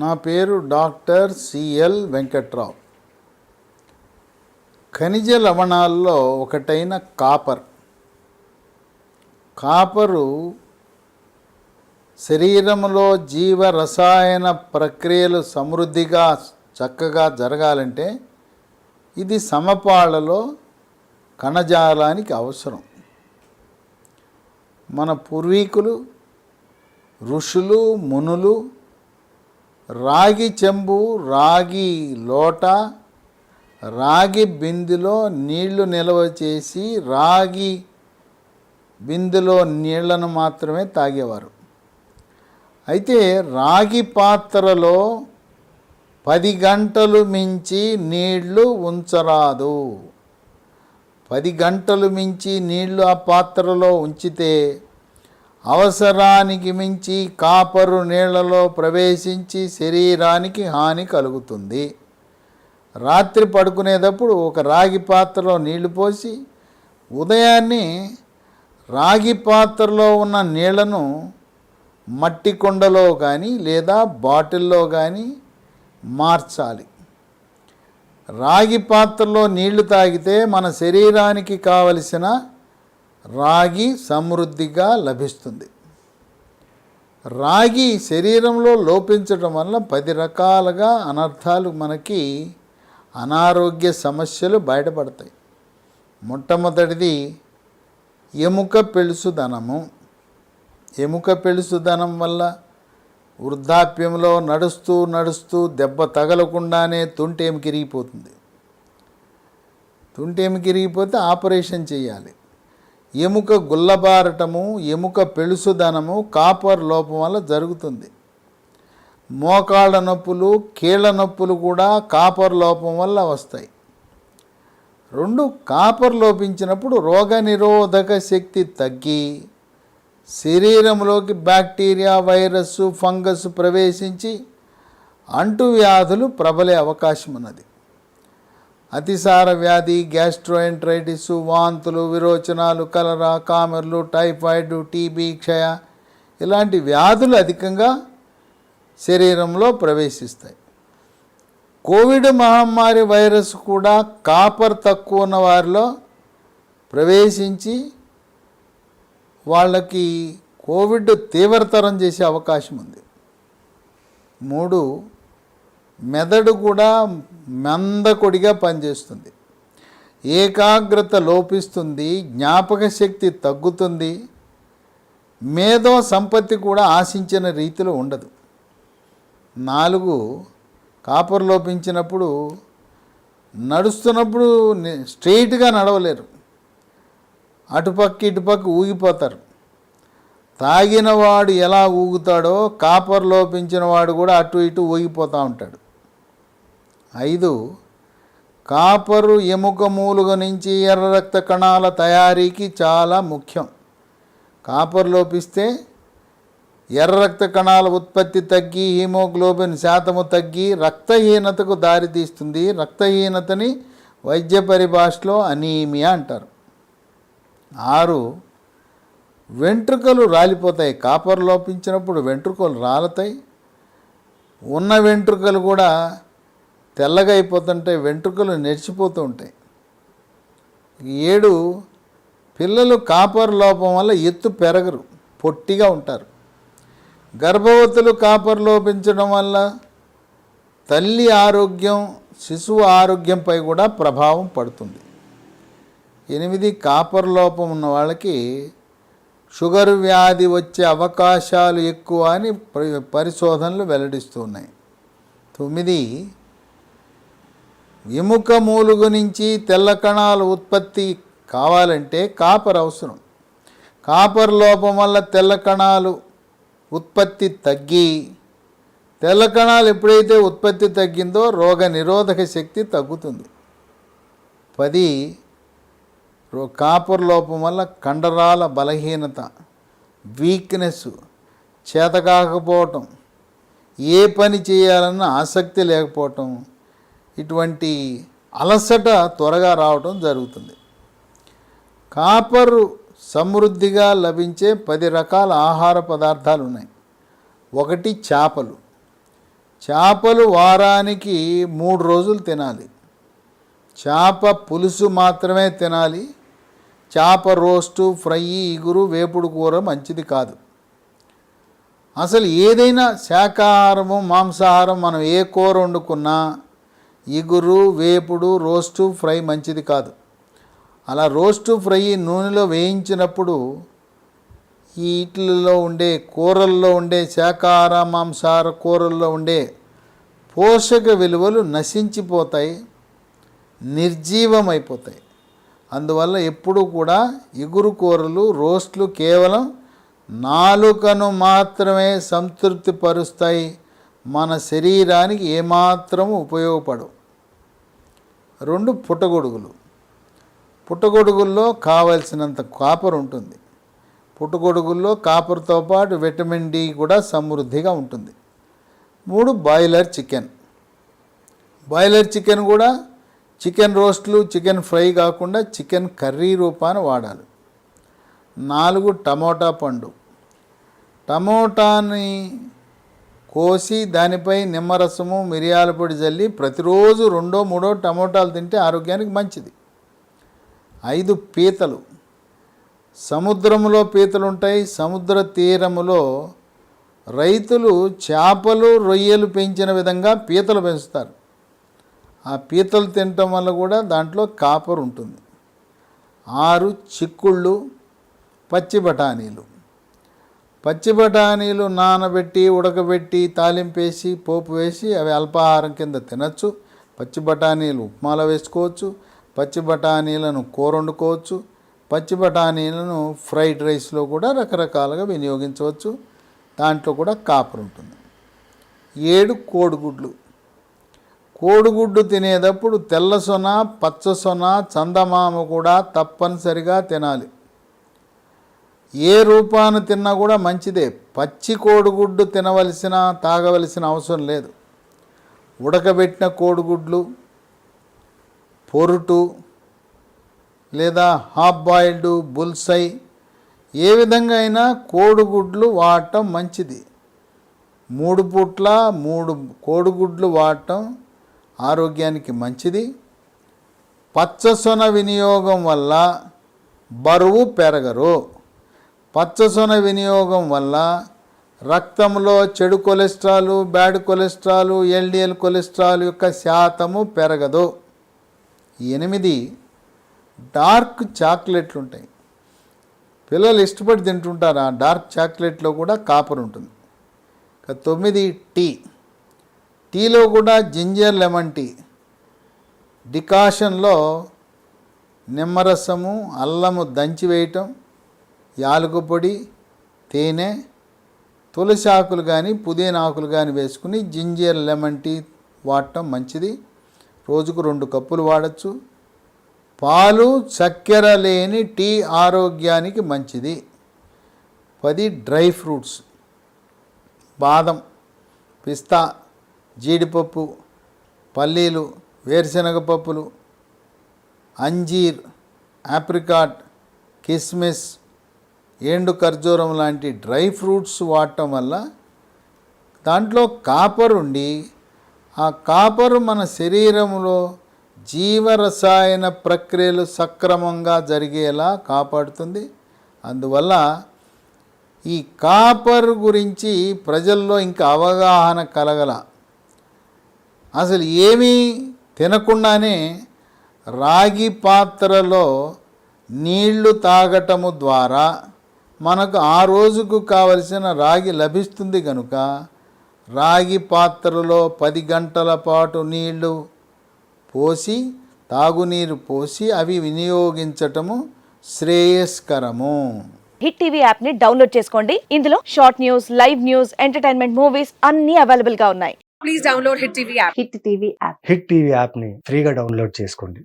నా పేరు doctor CL Venkatrao. ఖనిజ లవణాల్లో ఒకటైన కాపర్. కాపరు శరీరంలో జీవ రసాయన ప్రక్రియలు సమృద్ధిగా చక్కగా జరగాలంటే ఇది సమపాళలో కణజాలానికి అవసరం. మన పూర్వీకులు ఋషులు మునులు రాగి చెంబు రాగి లోట రాగి బిందెలో నీళ్ళు నిల్వ చేసి రాగి బిందులో నీళ్ళను మాత్రమే తాగేవారు. అయితే రాగి పాత్రలో పది గంటలు మించి నీళ్ళు ఉంచరాదు. పది గంటలు మించి నీళ్ళు ఆ పాత్రలో ఉంచితే అవసరానికి మించి కాపరు నీళ్ళలో ప్రవేశించి శరీరానికి హాని కలుగుతుంది. రాత్రి పడుకునేటప్పుడు ఒక రాగి పాత్రలో నీళ్ళు పోసి ఉదయాన్నే రాగి పాత్రలో ఉన్న నీళ్ళను మట్టి కుండలో కానీ లేదా బాటిల్లో కానీ మార్చాలి. రాగి పాత్రలో నీళ్ళు తాగితే మన శరీరానికి కావలసిన రాగి సమృద్ధిగా లభిస్తుంది. రాగి శరీరంలో లోపించడం వల్ల పది రకాలుగా అనర్థాలు మనకి అనారోగ్య సమస్యలు బయటపడతాయి. మొట్టమొదటిది ఎముక పెలుసుదనము ఎముక పెలుసుదనం వల్ల వృద్ధాప్యంలో నడుస్తూ నడుస్తూ దెబ్బ తగలకుండానే తుంటేమి కిరిగిపోతుంది. తుంటేమి కిరిగిపోతే ఆపరేషన్ చేయాలి. ఎముక గుల్లబారటము ఎముక పెళుసుదనము కాపర్ లోపం వల్ల జరుగుతుంది. మోకాళ్ళ నొప్పులు కీళ్ళ నొప్పులు కూడా కాపర్ లోపం వల్ల వస్తాయి. రెండు కాపర్ లోపించినప్పుడు రోగనిరోధక శక్తి తగ్గి శరీరంలోకి బ్యాక్టీరియా వైరస్ ఫంగస్ ప్రవేశించి అంటువ్యాధులు ప్రబలే అవకాశం ఉన్నది అతిసార వ్యాధి గ్యాస్ట్రోఎంట్రైటిస్ వాంతులు విరోచనాలు కలరా కామెర్లు టైఫాయిడ్ టీబీ క్షయ ఇలాంటి వ్యాధులు అధికంగా శరీరంలో ప్రవేశిస్తాయి. కోవిడ్ మహమ్మారి వైరస్ కూడా కాపర్ తక్కువ ఉన్న వారిలో ప్రవేశించి వాళ్ళకి కోవిడ్ తీవ్రతరం చేసే అవకాశం ఉంది. మూడు మెదడు కూడా మందకొడిగా పనిచేస్తుంది. ఏకాగ్రత లోపిస్తుంది జ్ఞాపక శక్తి తగ్గుతుంది మేధో సంపత్తి కూడా ఆశించిన రీతిలో ఉండదు. నాలుగు కాపర్ లోపించినప్పుడు నడుస్తున్నప్పుడు స్ట్రైట్గా స్ట్రెయిట్గా నడవలేరు. అటుపక్క ఇటుపక్క ఊగిపోతారు. తాగిన వాడు ఎలా ఊగుతాడో కాపర్ లోపించిన వాడు కూడా అటు ఇటు ఊగిపోతూ ఉంటాడు. ఐదు కాపరు ఎముక మూలుగ నుంచి ఎర్ర రక్త కణాల తయారీకి చాలా ముఖ్యం. కాపర్ లోపిస్తే ఎర్ర రక్త కణాల ఉత్పత్తి తగ్గి హీమోగ్లోబిన్ శాతము తగ్గి రక్తహీనతకు దారితీస్తుంది రక్తహీనతని వైద్య పరిభాషలో అనీమియా అంటారు. ఆరు వెంట్రుకలు రాలిపోతాయి. కాపర్ లోపించినప్పుడు వెంట్రుకలు రాలుతాయి. ఉన్న వెంట్రుకలు కూడా తెల్లగా అయిపోతుంటాయి వెంట్రుకలు నెరిచిపోతూ ఉంటాయి. ఏడు పిల్లలు కాపర్ లోపం వల్ల ఎత్తు పెరగరు పొట్టిగా ఉంటారు. గర్భవతులు కాపర్ లోపించడం వల్ల తల్లి ఆరోగ్యం శిశువు ఆరోగ్యంపై కూడా ప్రభావం పడుతుంది. ఎనిమిది కాపర్ లోపం ఉన్న వాళ్ళకి షుగర్ వ్యాధి వచ్చే అవకాశాలు ఎక్కువ అని పరి- పరిశోధనలు వెల్లడిస్తున్నాయి తొమ్మిది ఎముక మూలుగు నుంచి తెల్ల కణాలు ఉత్పత్తి కావాలంటే కాపర్ అవసరం. కాపర్ లోపం వల్ల తెల్ల కణాలు ఉత్పత్తి తగ్గి తెల్ల కణాలు ఎప్పుడైతే ఉత్పత్తి తగ్గిందో రోగ నిరోధక శక్తి తగ్గుతుంది. పది రో- కాపర్ లోపం వల్ల కండరాల బలహీనత వీక్నెస్ చేతకాకపోవటం ఏ పని చేయాలన్న ఆసక్తి లేకపోవటం ఇటువంటి అలసట త్వరగా రావటం జరుగుతుంది. కాపరు సమృద్ధిగా లభించే పది రకాల ఆహార పదార్థాలు ఉన్నాయి ఒకటి చేపలు. చేపలు వారానికి మూడు రోజులు తినాలి. చేప పులుసు మాత్రమే తినాలి. చేప రోస్టు ఫ్రై ఇగురు వేపుడు కూర మంచిది కాదు. అసలు ఏదైనా శాకాహారము మాంసాహారం మనం ఏ కూర వండుకున్నా ఇగురు వేపుడు రోస్టు ఫ్రై మంచిది కాదు. అలా రోస్టు ఫ్రై నూనెలో వేయించినప్పుడు ఈ ఇట్లలో ఉండే కూరల్లో ఉండే శాకాహార మాంసాహార కూరల్లో ఉండే పోషక విలువలు నశించిపోతాయి నిర్జీవమైపోతాయి. అందువల్ల ఎప్పుడూ కూడా ఇగురు కూరలు రోస్ట్లు కేవలం నాలుకను మాత్రమే సంతృప్తిపరుస్తాయి. మన శరీరానికి ఏమాత్రం ఉపయోగపడవు. రెండు పుట్టగొడుగులు. పుట్టగొడుగుల్లో కావలసినంత కాపర్ ఉంటుంది. పుట్టగొడుగుల్లో కాపర్తో పాటు విటమిన్ డి కూడా సమృద్ధిగా ఉంటుంది. మూడు బాయిలర్ చికెన్. బాయిలర్ చికెన్ కూడా చికెన్ రోస్ట్లు చికెన్ ఫ్రై కాకుండా చికెన్ కర్రీ రూపాన వాడాలి. నాలుగు టమోటా పండు. టమోటాని కోసి దానిపై నిమ్మరసము మిరియాల పొడి జల్లి ప్రతిరోజు రెండో మూడో టమోటాలు తింటే ఆరోగ్యానికి మంచిది. ఐదు పీతలు. సముద్రములో పీతలు ఉంటాయి సముద్ర తీరములో రైతులు చేపలు రొయ్యలు పెంచిన విధంగా పీతలు పెంచుతారు. ఆ పీతలు తినటం వల్ల కూడా దాంట్లో కాపర్ ఉంటుంది ఆరు చిక్కుళ్ళు పచ్చి బఠానీలు. పచ్చి బఠానీలు నానబెట్టి ఉడకబెట్టి తాలింపేసి పోపు వేసి అవి అల్పాహారం కింద తినచ్చు. పచ్చి బఠానీలు ఉప్మాలో వేసుకోవచ్చు. పచ్చి బఠానీలను కూర వండుకోవచ్చు పచ్చి బఠానీలను ఫ్రైడ్ రైస్లో కూడా రకరకాలుగా వినియోగించవచ్చు. దాంట్లో కూడా కాపర్ ఉంటుంది. ఏడు కోడిగుడ్లు. కోడిగుడ్డు తినేటప్పుడు తెల్ల సొన పచ్చ సొన చందమామ కూడా తప్పనిసరిగా తినాలి. ఏ రూపాన్ని తిన్నా కూడా మంచిదే. పచ్చి కోడిగుడ్డు తినవలసిన తాగవలసిన అవసరం లేదు. ఉడకబెట్టిన కోడిగుడ్లు పొరుటు లేదా హాఫ్ బాయిల్డ్ బుల్సై ఏ విధంగా అయినా కోడిగుడ్లు వాడటం మంచిది. మూడు పూట్ల మూడు కోడిగుడ్లు వాడటం ఆరోగ్యానికి మంచిది. పచ్చసొన వినియోగం వల్ల బరువు పెరగరు. పచ్చసొన వినియోగం వల్ల రక్తంలో చెడు cholesterol bad cholesterol LDL cholesterol యొక్క శాతము పెరగదు. ఎనిమిది డార్క్ చాక్లెట్లు ఉంటాయి పిల్లలు ఇష్టపడి తింటుంటారు. ఆ డార్క్ చాక్లెట్లో కూడా కాపర్ ఉంటుంది. తొమ్మిది టీ. టీలో కూడా జింజర్ లెమన్ టీ. డికాషన్లో నిమ్మరసము అల్లము దంచి వేయటం యాలకు పొడి తేనె తులసి ఆకులు కానీ పుదీనా ఆకులు కానీ వేసుకుని జింజర్ లెమన్ టీ వాడటం మంచిది. రోజుకు రెండు కప్పులు వాడచ్చు. పాలు చక్కెర లేని టీ ఆరోగ్యానికి మంచిది. పది డ్రై ఫ్రూట్స్. బాదం పిస్తా జీడిపప్పు పల్లీలు వేరుశనగ పప్పులు అంజీర్ ఆప్రికాట్ కిస్మిస్ ఏండు ఖర్జూరం లాంటి డ్రై ఫ్రూట్స్ వాడటం వల్ల దాంట్లో కాపర్ ఉండి ఆ కాపరు మన శరీరంలో జీవరసాయన ప్రక్రియలు సక్రమంగా జరిగేలా కాపాడుతుంది. అందువల్ల ఈ కాపర్ గురించి ప్రజల్లో ఇంకా అవగాహన కలగల. అసలు ఏమీ తినకుండానే రాగి పాత్రలో నీళ్ళు తాగటము ద్వారా మనకు ఆ రోజుకు కావలసిన రాగి లభిస్తుంది కనుక రాగి పాత్రలో పది గంటల పాటు నీళ్ళు పోసి తాగునీరు పోసి అవి వినియోగించటము శ్రేయస్కరము. హిట్ టీవీ యాప్ని డౌన్లోడ్ చేసుకోండి. ఇందులో short news live news entertainment movies అన్ని అవైలబుల్గా ఉన్నాయి. please download Hit TV app. Hit TV app. Hit TV యాప్ని ఫ్రీగా డౌన్లోడ్ చేసుకోండి.